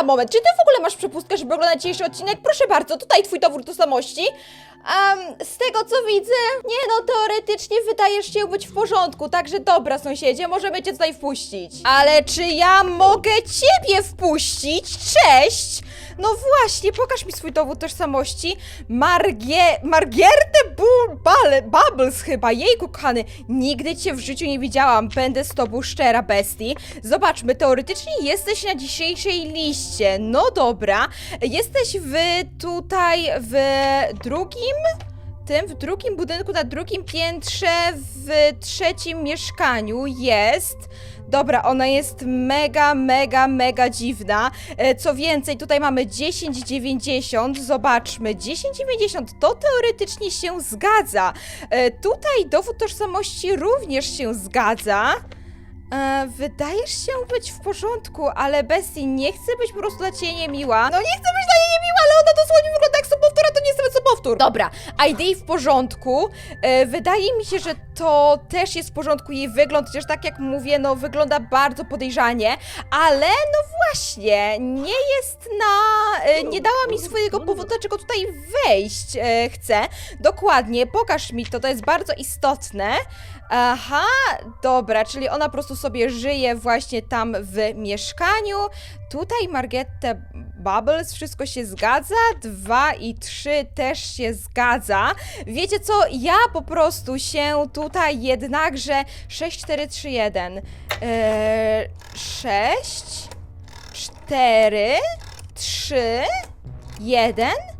chwila, moment, czy ty w ogóle masz przepustkę, żeby oglądać dzisiejszy odcinek? Proszę bardzo, tutaj twój dowód tożsamości. Um, z tego co widzę, nie no, teoretycznie wydajesz się być w porządku, także dobra sąsiedzie, możemy cię tutaj wpuścić. Ale czy ja mogę ciebie wpuścić? Cześć! No właśnie, pokaż mi swój dowód tożsamości. Margie... Margierte Bu... Bubbles chyba, jejku kochany. Nigdy cię w życiu nie widziałam, będę z tobą szczera, bestii. Zobaczmy, teoretycznie jesteś na dzisiejszej liście. No dobra, jesteś w tutaj w drugim tym, w drugim budynku, na drugim piętrze, w trzecim mieszkaniu jest. Dobra, ona jest mega, mega, mega dziwna. E, Co więcej, tutaj mamy 10,90. Zobaczmy, 10,90 to teoretycznie się zgadza. E, Tutaj dowód tożsamości również się zgadza. E, wydajesz się być w porządku, ale Bessie nie chce być po prostu dla ciebie niemiła. No nie chcę być dla niej niemiła, ale ona dosłownie wygląda jak sobowtór, a to nie jest sobowtór. Dobra, ID w porządku. E, wydaje mi się, że to też jest w porządku jej wygląd, chociaż tak jak mówię, no wygląda bardzo podejrzanie, ale no właśnie, nie jest na... E, nie dała mi swojego powodu, dlaczego tutaj wejść e. Dokładnie, pokaż mi to, to jest bardzo istotne. Aha, dobra, czyli ona po prostu sobie żyje właśnie tam w mieszkaniu. Tutaj Margette Bubbles, wszystko się zgadza. Dwa i trzy też się zgadza. Wiecie co, ja po prostu się tutaj jednakże 6, 4, 3, 1. Eee, 6, 4, 3, 1.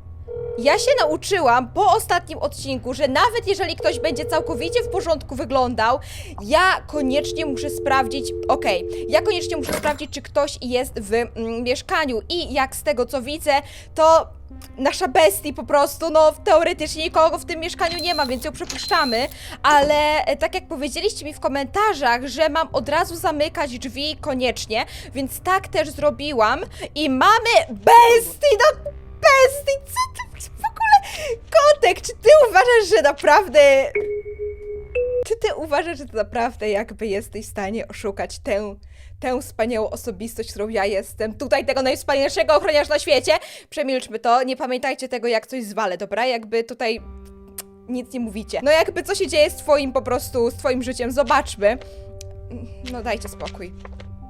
Ja się nauczyłam po ostatnim odcinku, że nawet jeżeli ktoś będzie całkowicie w porządku wyglądał, ja koniecznie muszę sprawdzić, okej, ja koniecznie muszę sprawdzić, czy ktoś jest w mm, mieszkaniu. I jak z tego co widzę, to nasza bestii po prostu, no teoretycznie nikogo w tym mieszkaniu nie ma, więc ją przepuszczamy, ale e, tak jak powiedzieliście mi w komentarzach, że mam od razu zamykać drzwi koniecznie, więc tak też zrobiłam. I mamy bestii, no bestii, co ty w ogóle, Kotek, czy ty uważasz, że naprawdę, czy ty uważasz, że naprawdę jakby jesteś w stanie oszukać tę tę wspaniałą osobistość, którą ja jestem. Tutaj tego najwspanialszego ochroniarza na świecie. Przemilczmy to, nie pamiętajcie tego, jak coś zwalę, dobra? Jakby tutaj nic nie mówicie. No jakby co się dzieje z twoim po prostu, z twoim życiem, zobaczmy. No dajcie spokój.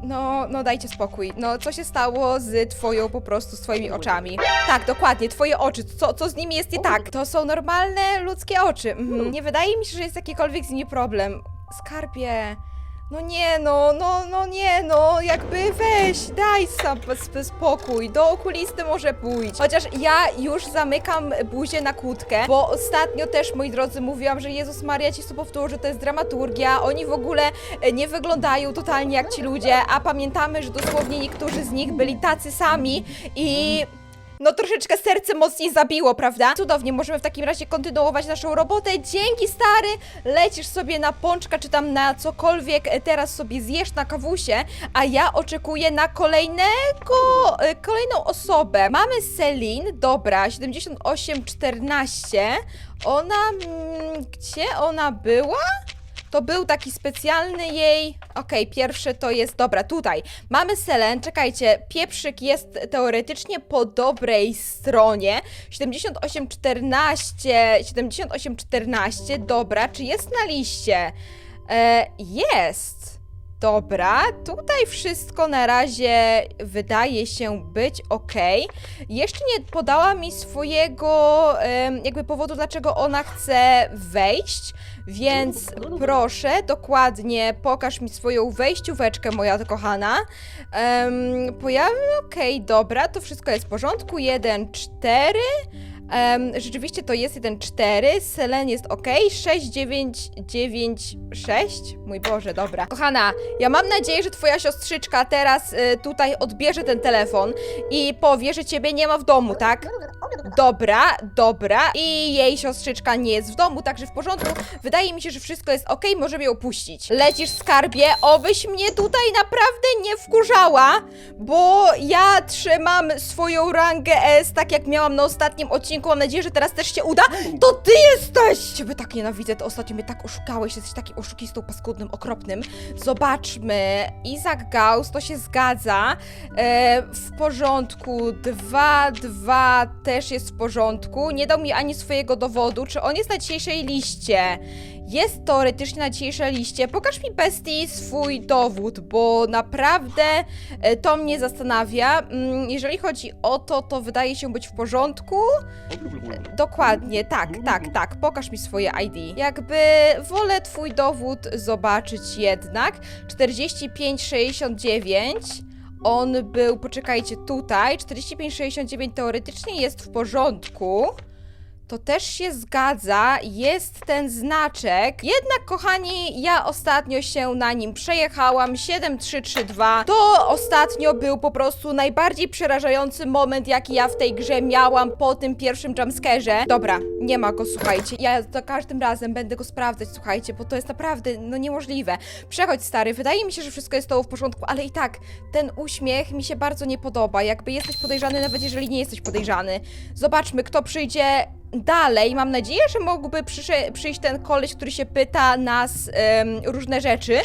No, no dajcie spokój. No, co się stało z twoją po prostu, z twoimi oczami? Tak, dokładnie, twoje oczy. Co, co z nimi jest nie tak? To są normalne ludzkie oczy. Mhm. Nie wydaje mi się, że jest jakikolwiek z nimi problem. Skarbie. No nie no, no, no nie no, jakby weź, daj sam sp- spokój, do okulisty może pójść. Chociaż ja już zamykam buzię na kłódkę, bo ostatnio też, moi drodzy, mówiłam, że Jezus Maria ci to powtórzy, to jest dramaturgia, oni w ogóle e, nie wyglądają totalnie jak ci ludzie, a pamiętamy, że dosłownie niektórzy z nich byli tacy sami i no troszeczkę serce mocniej zabiło, prawda? Cudownie, możemy w takim razie kontynuować naszą robotę. Dzięki, stary! Lecisz sobie na pączka, czy tam na cokolwiek teraz sobie zjesz na kawusie, a ja oczekuję na kolejnego, e, kolejną osobę. Mamy Celine, dobra, 7814. Ona, mm, gdzie ona była? To był taki specjalny jej. Okej, pierwsze to jest. Dobra, tutaj. Mamy Selen. Czekajcie, pieprzyk jest teoretycznie po dobrej stronie. 7814. 7814. Dobra, czy jest na liście? E, jest. Dobra, tutaj wszystko na razie wydaje się być ok. Jeszcze nie podała mi swojego jakby powodu, dlaczego ona chce wejść, więc proszę, dokładnie pokaż mi swoją wejścióweczkę, moja kochana. Um, pojawi, okej, dobra, to wszystko jest w porządku. 1, 4. Em, rzeczywiście to jest 1-4, Selen jest ok, 6-9-9-6. Mój Boże, dobra. Kochana, ja mam nadzieję, że twoja siostrzyczka teraz y, tutaj odbierze ten telefon i powie, że ciebie nie ma w domu, tak? Dobra, dobra. I jej siostrzyczka nie jest w domu, także w porządku. Wydaje mi się, że wszystko jest ok, możemy ją puścić. Lecisz, skarbie, obyś mnie tutaj naprawdę nie wkurzała, bo ja trzymam swoją rangę S, tak jak miałam na ostatnim odcinku odcinku. Mam nadzieję, że teraz też się uda. To ty jesteś! Ciebie tak nienawidzę, to ostatnio mnie tak oszukałeś. Jesteś taki oszukistą paskudnym, okropnym. Zobaczmy. Isaac Gauss, to się zgadza. E, w porządku. 2, 2 też jest w porządku. Nie dał mi ani swojego dowodu. Czy on jest na dzisiejszej liście? Jest teoretycznie na dzisiejszej liście. Pokaż mi bestii swój dowód, bo naprawdę e, to mnie zastanawia. Mm, Jeżeli chodzi o to, to wydaje się być w porządku. Dokładnie, tak, tak, tak. Pokaż mi swoje ID. Jakby wolę twój dowód zobaczyć jednak. 4569. On był, poczekajcie, tutaj. 4569 teoretycznie jest w porządku. To też się zgadza, jest ten znaczek. Jednak, kochani, ja ostatnio się na nim przejechałam. 7332. To ostatnio był po prostu najbardziej przerażający moment, jaki ja w tej grze miałam po tym pierwszym jumpscarze. Dobra, nie ma go, słuchajcie. Ja za każdym razem będę go sprawdzać, słuchajcie, bo to jest naprawdę, no niemożliwe. Przechodź, stary, wydaje mi się, że wszystko jest tobą w porządku, ale i tak, ten uśmiech mi się bardzo nie podoba. Jakby jesteś podejrzany, nawet jeżeli nie jesteś podejrzany. Zobaczmy, kto przyjdzie dalej. Mam nadzieję, że mógłby przyjść ten koleś, który się pyta nas em, różne rzeczy,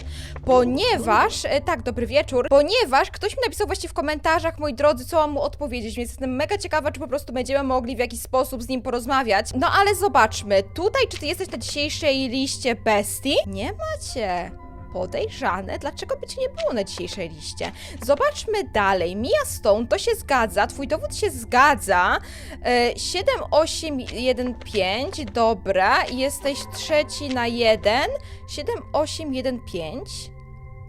ponieważ, e, tak, dobry wieczór, ponieważ ktoś mi napisał właśnie w komentarzach, moi drodzy, co mam mu odpowiedzieć, więc jestem mega ciekawa, czy po prostu będziemy mogli w jakiś sposób z nim porozmawiać. No ale zobaczmy, tutaj, czy ty jesteś na dzisiejszej liście bestii? Nie macie podejrzane. Dlaczego by cię nie było na dzisiejszej liście? Zobaczmy dalej. Mia Stone, to się zgadza, twój dowód się zgadza. E, 7815, dobra. Jesteś trzeci na 1. 7815.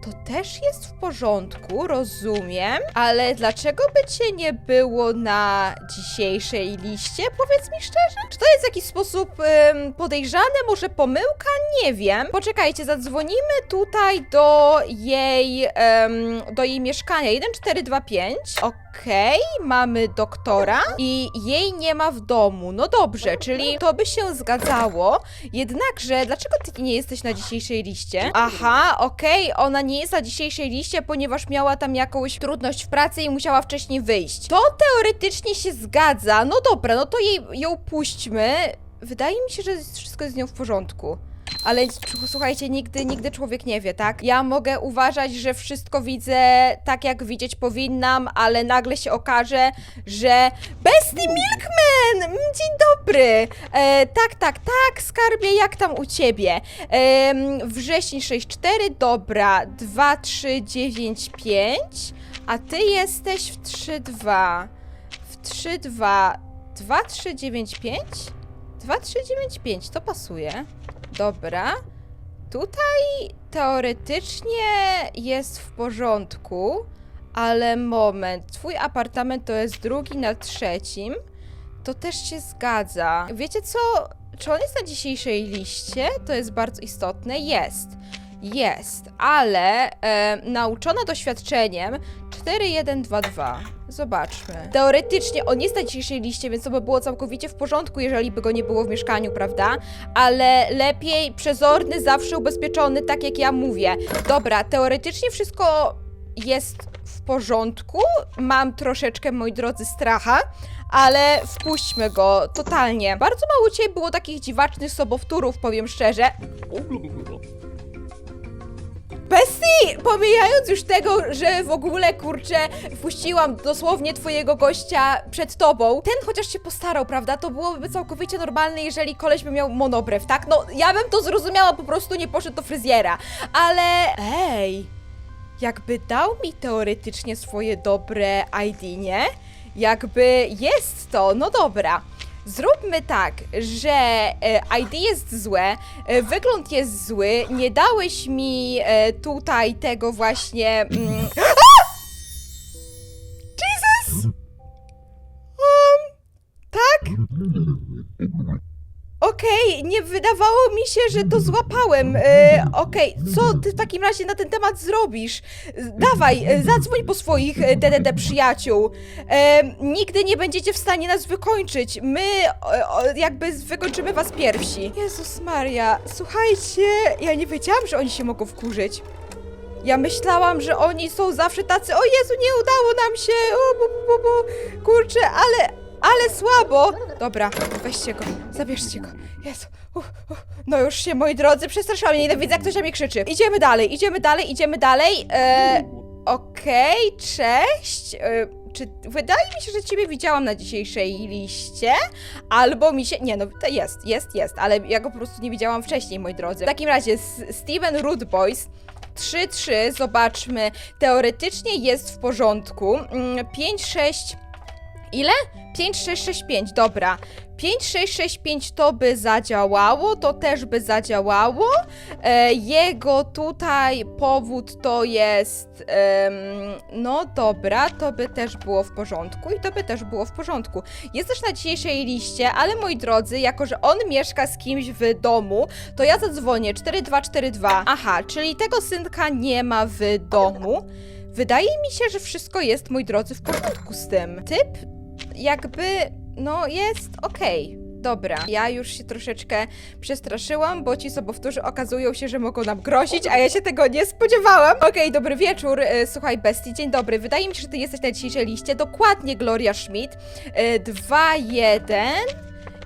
To też jest w porządku, rozumiem, ale dlaczego by cię nie było na dzisiejszej liście? Powiedz mi szczerze. Czy to jest w jakiś sposób em, podejrzane? Może pomyłka? Nie wiem. Poczekajcie, zadzwonimy tutaj do jej, em, do jej mieszkania. 1425. Okej, mamy doktora i jej nie ma w domu. No dobrze, czyli to by się zgadzało. Jednakże, dlaczego ty nie jesteś na dzisiejszej liście? Aha, okej, ona nie na dzisiejszej liście, ponieważ miała tam jakąś trudność w pracy i musiała wcześniej wyjść. To teoretycznie się zgadza. No dobra, no to jej, ją puśćmy. Wydaje mi się, że wszystko jest z nią w porządku. Ale słuchajcie, nigdy, nigdy człowiek nie wie, tak? Ja mogę uważać, że wszystko widzę tak, jak widzieć powinnam, ale nagle się okaże, że Bestie Milkman! Mm, Dzień dobry! E, tak, tak, tak, skarbie, jak tam u ciebie? Em, wrześń 64, dobra, 2395, a ty jesteś w 32. W 32. 2395? 2395, to pasuje. Dobra. Tutaj teoretycznie jest w porządku, ale moment. Twój apartament to jest drugi na trzecim. To też się zgadza. Wiecie co? Czy on jest na dzisiejszej liście? To jest bardzo istotne. Jest. Jest, ale e, nauczona doświadczeniem 4122. Zobaczmy. Teoretycznie on jest na dzisiejszej liście, więc to by było całkowicie w porządku, jeżeli by go nie było w mieszkaniu, prawda? Ale lepiej przezorny, zawsze ubezpieczony, tak jak ja mówię. Dobra, teoretycznie wszystko jest w porządku. Mam troszeczkę, moi drodzy, stracha. Ale wpuśćmy go totalnie. Bardzo mało dzisiaj było takich dziwacznych sobowtórów, powiem szczerze. Bestii! Pomijając już tego, że w ogóle, kurczę, wpuściłam dosłownie twojego gościa przed tobą, ten chociaż się postarał, prawda? To byłoby całkowicie normalne, jeżeli koleś by miał monobrew, tak? No, ja bym to zrozumiała, po prostu nie poszedł do fryzjera. Ale... Ej! Jakby dał mi teoretycznie swoje dobre ID, nie? Jakby jest to, no dobra. Zróbmy tak, że e, ID jest złe, e, wygląd jest zły, nie dałeś mi e, tutaj tego właśnie. Mm, A! Jesus! Um, tak? Okej, nie wydawało mi się, że to złapałem. E, Okej, co ty w takim razie na ten temat zrobisz? Dawaj, e, zadzwoń po swoich e, DDD przyjaciół. E, nigdy nie będziecie w stanie nas wykończyć. My e, o, jakby wykończymy was pierwsi. Jezus Maria, słuchajcie, ja nie wiedziałam, że oni się mogą wkurzyć. Ja myślałam, że oni są zawsze tacy, o Jezu, nie udało nam się, o, bo, bo, bo, kurczę, ale, ale słabo. Dobra, weźcie go, zabierzcie go. Uff. No już się, moi drodzy, przestraszyłam mnie, nienawidzę jak ktoś na mnie krzyczy. Idziemy dalej, idziemy dalej, idziemy dalej. E, Okej, cześć. E, czy wydaje mi się, że ciebie widziałam na dzisiejszej liście? Albo mi się. Nie, no to jest, jest, jest, ale ja go po prostu nie widziałam wcześniej, moi drodzy. W takim razie Steven Root Boys 3-3, zobaczmy. Teoretycznie jest w porządku. Mm, 5-6. Ile? 5665, dobra. 5665 to by zadziałało, to też by zadziałało. E, jego tutaj powód to jest. no dobra, to by też było w porządku i to by też było w porządku. Jest też na dzisiejszej liście, ale moi drodzy, jako że on mieszka z kimś w domu, to ja zadzwonię 4242. Aha, czyli tego synka nie ma w domu. Wydaje mi się, że wszystko jest, moi drodzy, w porządku z tym. Typ jakby, no jest okej. Dobra, ja już się troszeczkę przestraszyłam, bo ci sobowtórzy okazują się, że mogą nam grozić, a ja się tego nie spodziewałam. Okej, dobry wieczór, e, słuchaj Bestii, dzień dobry. Wydaje mi się, że ty jesteś na dzisiejszej liście, dokładnie Gloria Schmidt. E, 2-1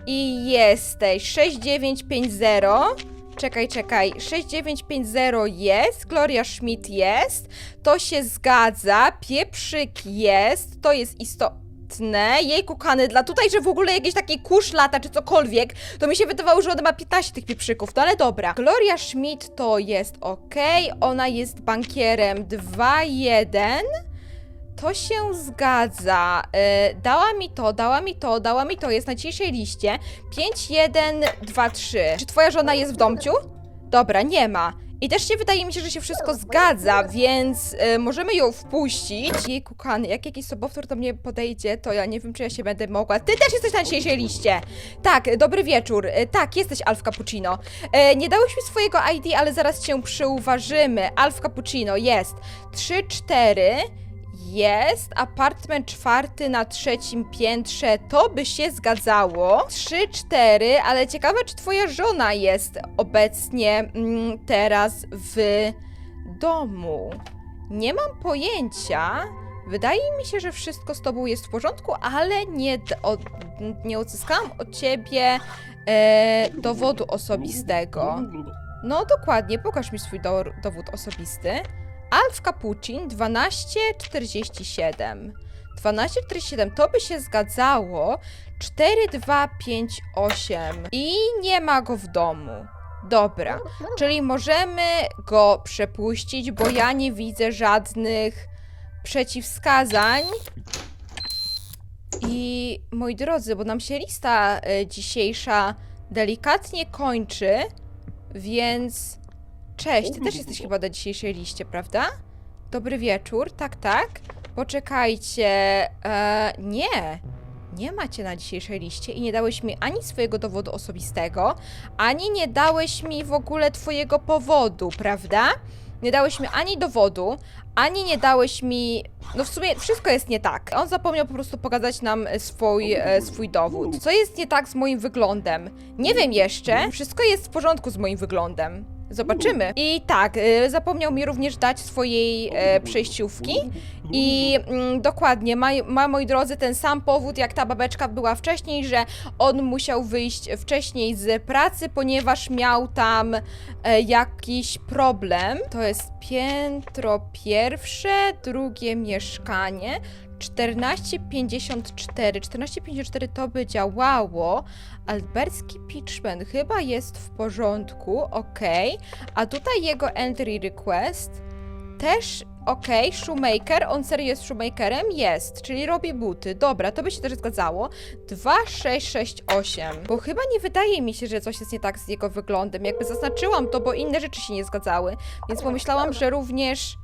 i jesteś 6950. Czekaj, czekaj. 6950 jest, Gloria Schmidt jest, to się zgadza, pieprzyk jest, to jest istotne. Jej kukany dla tutaj, że w ogóle jakiś taki kurz lata czy cokolwiek, to mi się wydawało, że ona ma 15 tych pieprzyków, no ale dobra. Gloria Schmidt to jest ok, ona jest bankierem 2-1. To się zgadza. E, dała mi to, dała mi to, dała mi to. Jest na dzisiejszej liście. 5, 1, 2, 3. Czy twoja żona jest w domciu? Dobra, nie ma. I też się wydaje mi się, że się wszystko zgadza, więc e, możemy ją wpuścić. Jej kukany, jak jakiś sobowtór do mnie podejdzie, to ja nie wiem, czy ja się będę mogła. Ty też jesteś na dzisiejszej liście. Tak, dobry wieczór. E, tak, jesteś Alf Cappuccino. E, nie dałeś mi swojego ID, ale zaraz cię przyuważymy. Alf Cappuccino jest 3, 4. Jest apartment czwarty na trzecim piętrze, to by się zgadzało. 3-4, ale ciekawe, czy twoja żona jest obecnie mm, teraz w domu. Nie mam pojęcia. Wydaje mi się, że wszystko z tobą jest w porządku, ale nie, od, nie odzyskałam od ciebie e, dowodu osobistego. No dokładnie, pokaż mi swój do, dowód osobisty. Alf Cappuccin 1247. 1247 to by się zgadzało. 4258 i nie ma go w domu. Dobra, czyli możemy go przepuścić, bo ja nie widzę żadnych przeciwwskazań. I moi drodzy, bo nam się lista e, dzisiejsza delikatnie kończy, więc cześć, ty też jesteś chyba na dzisiejszej liście, prawda? Dobry wieczór, tak, tak. Poczekajcie, e, nie. Nie macie na dzisiejszej liście i nie dałeś mi ani swojego dowodu osobistego, ani nie dałeś mi w ogóle twojego powodu, prawda? Nie dałeś mi ani dowodu, ani nie dałeś mi. No w sumie wszystko jest nie tak. On zapomniał po prostu pokazać nam swój, e, swój dowód. Co jest nie tak z moim wyglądem? Nie wiem jeszcze. Wszystko jest w porządku z moim wyglądem. Zobaczymy. I tak, e, zapomniał mi również dać swojej e, przejściówki. I mm, dokładnie, ma, ma, moi drodzy, ten sam powód, jak ta babeczka była wcześniej, że on musiał wyjść wcześniej z pracy, ponieważ miał tam e, jakiś problem. To jest piętro pierwsze, drugie mieszkanie. 1454. 1454 to by działało. Alberski Pitchman chyba jest w porządku, ok. A tutaj jego entry request też ok. Shoemaker, on serio jest shoemakerem? Jest, czyli robi buty. Dobra, to by się też zgadzało. 2668. Bo chyba nie wydaje mi się, że coś jest nie tak z jego wyglądem. Jakby zaznaczyłam to, bo inne rzeczy się nie zgadzały. Więc pomyślałam, że również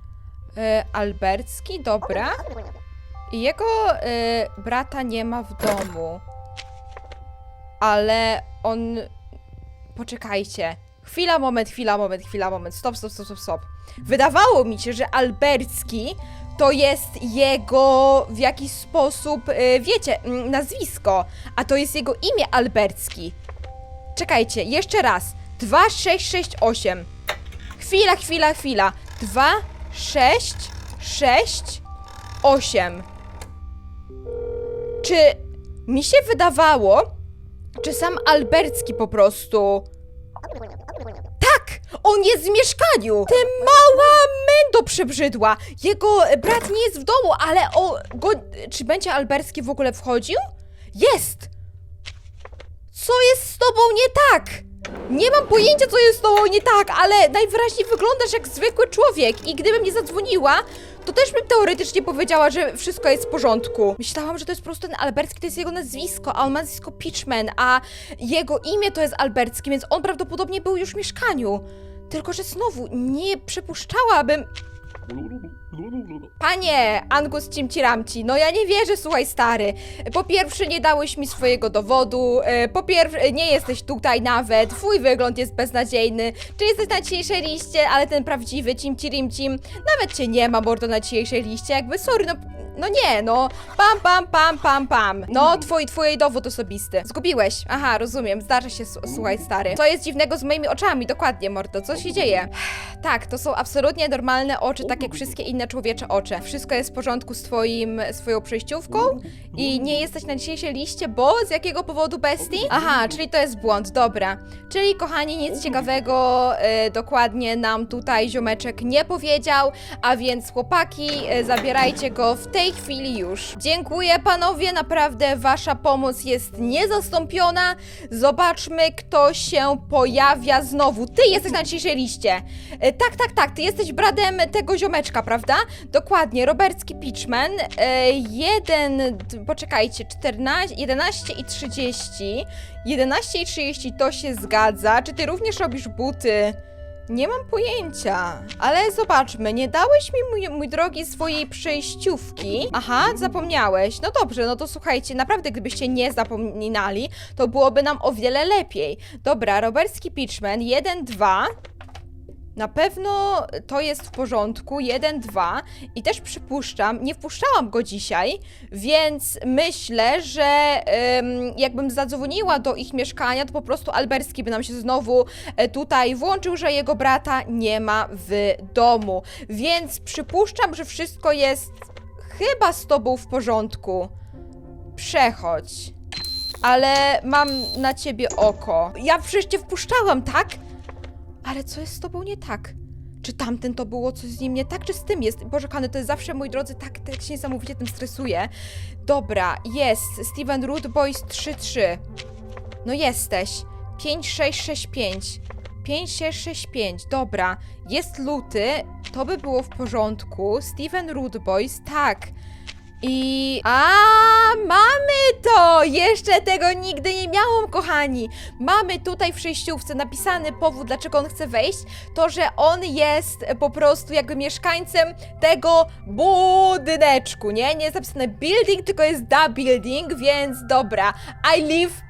e, Albercki, dobra. Jego e, brata nie ma w domu. Ale on. Poczekajcie. Chwila, moment, chwila, moment, chwila, moment. Stop, stop, stop, stop, stop. Wydawało mi się, że Albercki to jest jego w jakiś sposób, e, wiecie, mm, nazwisko, a to jest jego imię Albercki. Czekajcie, jeszcze raz. 2668. Chwila, chwila, chwila. 2, 6, 6, 8. Czy mi się wydawało, czy sam Albercki po prostu... Tak! On jest w mieszkaniu! Ty mała mendo przebrzydła! Jego brat nie jest w domu, ale o... Go, czy będzie Alberski w ogóle wchodził? Jest! Co jest z tobą nie tak? Nie mam pojęcia, co jest z tobą nie tak, ale najwyraźniej wyglądasz jak zwykły człowiek i gdybym nie zadzwoniła, to też bym teoretycznie powiedziała, że wszystko jest w porządku. Myślałam, że to jest po prostu ten Albercki, to jest jego nazwisko, a on ma nazwisko Pitchman, a jego imię to jest Albercki, więc on prawdopodobnie był już w mieszkaniu. Tylko, że znowu nie przypuszczałabym... Panie Angus Cimciramci, no ja nie wierzę, słuchaj stary. Po pierwsze, nie dałeś mi swojego dowodu. e, Po pierwsze, nie jesteś tutaj nawet. Twój wygląd jest beznadziejny. Czy jesteś na dzisiejszej liście, ale ten prawdziwy Cimcirimcim nawet cię nie ma, mordo, na dzisiejszej liście. Jakby, sorry, no... No nie, no. Pam, pam, pam, pam, pam. No, twój, twój dowód osobisty. Zgubiłeś. Aha, rozumiem. Zdarza się, słuchaj, stary. Co jest dziwnego z moimi oczami? Dokładnie, mordo. Co się dzieje? Tak, to są absolutnie normalne oczy, tak jak wszystkie inne człowiecze oczy. Wszystko jest w porządku z twoim, swoją przejściówką i nie jesteś na dzisiejszej liście, bo z jakiego powodu bestii? Aha, czyli to jest błąd, dobra. Czyli kochani, nic ciekawego e, dokładnie nam tutaj ziomeczek nie powiedział, a więc chłopaki, e, zabierajcie go w tej chwili już. Dziękuję panowie, naprawdę wasza pomoc jest niezastąpiona. Zobaczmy, kto się pojawia znowu. Ty jesteś na dzisiejszej liście. E, tak, tak, tak, ty jesteś bratem tego ziomeczka, prawda? Dokładnie, Robertski Pitchman. E, jeden, poczekajcie, 14, 11 i 30. 11 i 30 to się zgadza. Czy ty również robisz buty? Nie mam pojęcia, ale zobaczmy, nie dałeś mi, mój, mój drogi, swojej przejściówki. Aha, zapomniałeś. No dobrze, no to słuchajcie, naprawdę gdybyście nie zapominali, to byłoby nam o wiele lepiej. Dobra, Robertski Pitchman, 1, 2. Na pewno to jest w porządku, 1, 2 i też przypuszczam, nie wpuszczałam go dzisiaj, więc myślę, że em, jakbym zadzwoniła do ich mieszkania, to po prostu Alberski by nam się znowu e, tutaj włączył, że jego brata nie ma w domu. Więc przypuszczam, że wszystko jest chyba z tobą w porządku. Przechodź. Ale mam na ciebie oko. Ja przecież cię wpuszczałam, tak? Ale co jest z tobą nie tak? Czy tamten to było coś z nim nie tak, czy z tym jest? Boże, Kany, to jest zawsze, moi drodzy, tak, tak się niesamowicie tym stresuje. Dobra, jest. Steven Root Boys 3-3. No jesteś. 5-6-6-5. 5-6-6-5. Dobra. Jest luty. To by było w porządku. Steven Root Boys, tak. I... A, mamy to! Jeszcze tego nigdy nie miałam, kochani! Mamy tutaj w przejściówce napisany powód, dlaczego on chce wejść, to, że on jest po prostu jakby mieszkańcem tego budyneczku, nie? Nie jest napisane building, tylko jest da building, więc dobra. I live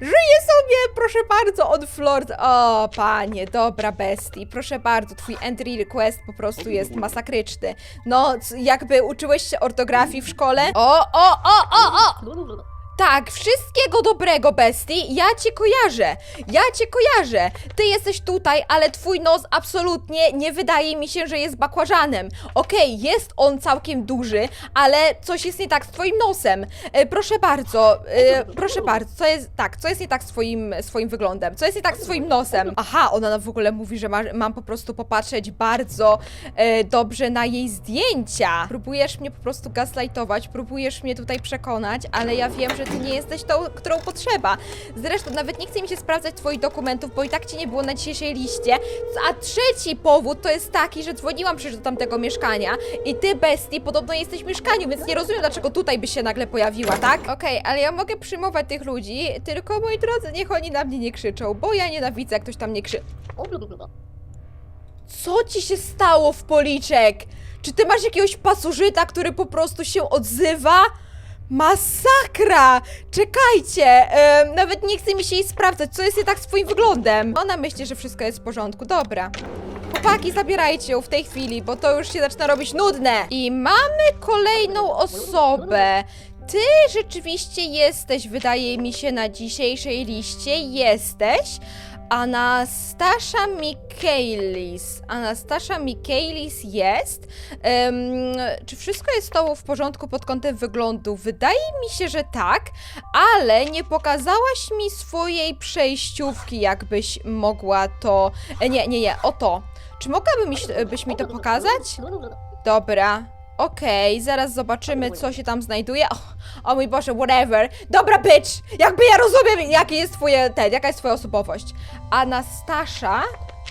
Żyję sobie, proszę bardzo, on floor. O, panie, dobra bestii, proszę bardzo, twój entry request po prostu jest masakryczny. No, jakby uczyłeś się ortografii w szkole? O, o, o, o, o! Tak, wszystkiego dobrego, bestii. Ja cię kojarzę. Ja cię kojarzę. Ty jesteś tutaj, ale twój nos absolutnie nie wydaje mi się, że jest bakłażanem. Okej, jest on całkiem duży, ale coś jest nie tak z twoim nosem. E, proszę bardzo, e, proszę bardzo, co jest tak, co jest nie tak z twoim, swoim wyglądem? Co jest nie tak z twoim nosem? Aha, ona w ogóle mówi, że ma, mam po prostu popatrzeć bardzo e, dobrze na jej zdjęcia. Próbujesz mnie po prostu gaslightować, próbujesz mnie tutaj przekonać, ale ja wiem, że ty nie jesteś tą, którą potrzeba. Zresztą nawet nie chce mi się sprawdzać twoich dokumentów, bo i tak cię nie było na dzisiejszej liście. A trzeci powód to jest taki, że dzwoniłam przecież do tamtego mieszkania i ty, bestii, podobno jesteś w mieszkaniu, więc nie rozumiem, dlaczego tutaj byś się nagle pojawiła, tak? Okej, ale ja mogę przyjmować tych ludzi, tylko moi drodzy, niech oni na mnie nie krzyczą, bo ja nienawidzę, jak ktoś tam nie krzyczy. Co ci się stało w policzek? Czy ty masz jakiegoś pasożyta, który po prostu się odzywa? Masakra! Czekajcie! nawet nie chce mi się jej sprawdzać, co jest nie tak z twoim wyglądem. Ona myśli, że wszystko jest w porządku. Dobra. Chłopaki, zabierajcie ją w tej chwili, bo to już się zaczyna robić nudne. I mamy kolejną osobę. Ty rzeczywiście jesteś, wydaje mi się, na dzisiejszej liście. Jesteś. Anastasza Michaelis. Anastasza Michaelis jest. Em, czy wszystko jest z tobą w porządku pod kątem wyglądu? Wydaje mi się, że tak, ale nie pokazałaś mi swojej przejściówki, jakbyś mogła to... e, Nie, nie, nie, oto. Czy mogłabyś byś mi to pokazać? Dobra. Okej, zaraz zobaczymy, co się tam znajduje. O, o mój Boże, whatever. Dobra, bitch! Jakby ja rozumiem, jakie jest twoje, ten, jaka jest twoja osobowość. Anastasza,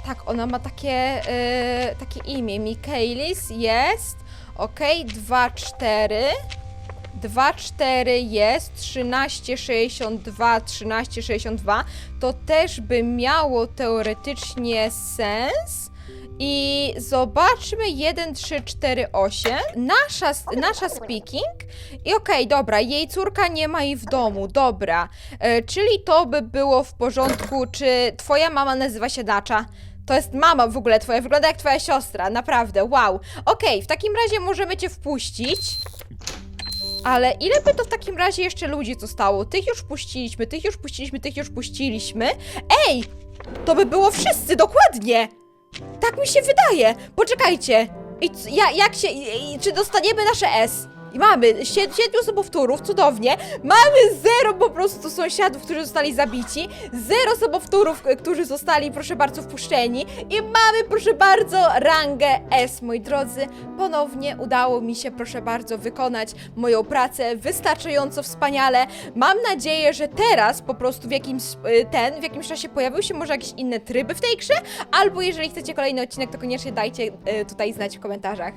tak, ona ma takie, e, takie imię. Michaelis jest, okej, 2, 4. 2, 4 jest, 13, 62, 13, 62. To też by miało teoretycznie sens. I zobaczmy 1, 3, 4, 8. Nasza, nasza speaking. I okej, dobra, jej córka nie ma jej w domu, dobra. E, czyli to by było w porządku, czy twoja mama nazywa się Dacza? To jest mama w ogóle twoja, wygląda jak twoja siostra, naprawdę, wow. Okej, w takim razie możemy cię wpuścić. Ale ile by to w takim razie jeszcze ludzi zostało? Tych już puściliśmy, tych już puściliśmy, tych już puściliśmy. Ej! To by było wszyscy, dokładnie! Tak mi się wydaje. Poczekajcie. I c- ja, jak się. I, i, czy dostaniemy nasze S? I mamy sie- siedmiu sobowtórów, cudownie. Mamy zero po prostu sąsiadów, którzy zostali zabici. Zero sobowtórów, k- którzy zostali, proszę bardzo, wpuszczeni. I mamy, proszę bardzo, rangę S, moi drodzy. Ponownie udało mi się, proszę bardzo, wykonać moją pracę wystarczająco wspaniale. Mam nadzieję, że teraz po prostu w jakimś y, ten, w jakimś czasie pojawiły się może jakieś inne tryby w tej grze, albo jeżeli chcecie kolejny odcinek, to koniecznie dajcie y, tutaj znać w komentarzach.